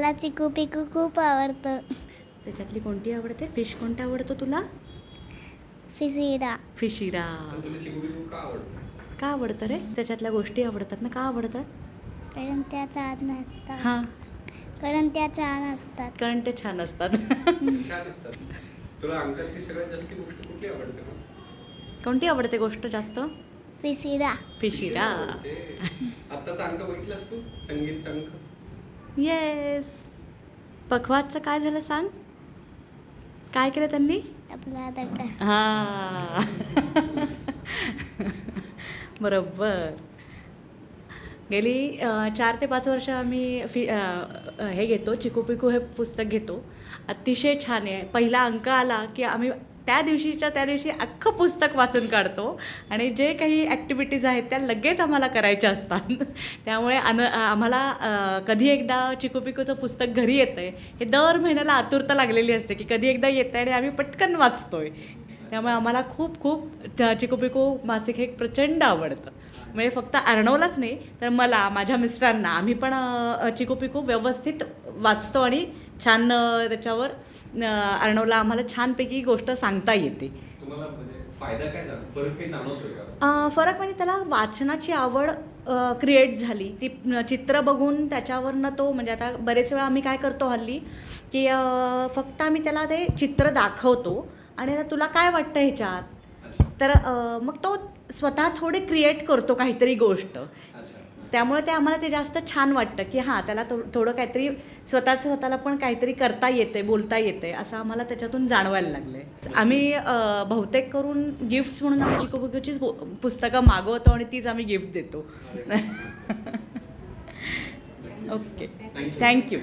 मला चिकू पिकू खूप आवडतं. त्याच्यातली कोणती आवडते? फिश कोणता आवडतो तुला? फिसिडा फिशिरा पण तुला चिकू बिकू का आवडतं का आवडतं रे? त्याच्यातल्या गोष्टी आवडतात ना का आवडतात? कारण त्या छान असतात. हां. कारण त्या छान असतात. कारण ते छान असतात. छान असतात तुला अंकातली सगळ्यात जास्त गोष्ट कुठली आवडते मग? कोणती आवडते गोष्ट जास्त? फिसिडा फिशिरा आवडते. आत्ताचा अंक बघितलास तू? संगीतचा अंक? येस पखवाजचं काय झालं सांग? काय केलं त्यांनी? हा. बरोबर. गेली चार ते पाच वर्ष आम्ही फि हे घेतो चिकू पिकू हे पुस्तक घेतो. अतिशय छान आहे. पहिला अंक आला की आम्ही त्या दिवशीच्या त्या दिवशी अख्खं पुस्तक वाचून काढतो. आणि जे काही ॲक्टिव्हिटीज आहेत त्या लगेच आम्हाला करायच्या असतात. त्यामुळे अन आम्हाला कधी एकदा चिकूपिकूचं पुस्तक घरी येतं आहे हे दर महिन्याला आतुरता लागलेली असते की कधी एकदा येतं आहे आणि आम्ही पटकन वाचतोय. त्यामुळे आम्हाला खूप खूप त्या मासिक हे प्रचंड आवडतं. म्हणजे फक्त अर्णवलाच नाही तर मला माझ्या मिस्टरांना आम्ही पण अ, व्यवस्थित वाचतो आणि छान त्याच्यावर अर्णवला आम्हाला छानपैकी गोष्ट सांगता येते. म्हणजे फायदा काय जाण फरक फरक म्हणजे त्याला वाचनाची आवड क्रिएट झाली. ती चित्र बघून त्याच्यावरनं तो म्हणजे आता बरेच वेळा आम्ही काय करतो हल्ली की फक्त आम्ही त्याला ते चित्र दाखवतो आणि आता तुला काय वाटतं ह्याच्यात? तर मग तो स्वतः थोडे क्रिएट करतो काहीतरी गोष्ट. त्यामुळे ते आम्हाला ते जास्त छान वाटतं की हां त्याला थो थोडं काहीतरी स्वतःच स्वतःला पण काहीतरी करता येते बोलता येते असं आम्हाला त्याच्यातून जाणवायला लागले आम्ही अ, बहुतेक करून गिफ्ट्स म्हणून आम्ही चिकोबुकीचीच पुस्तकं मागवतो आणि तीच आम्ही गिफ्ट देतो. Okay thank you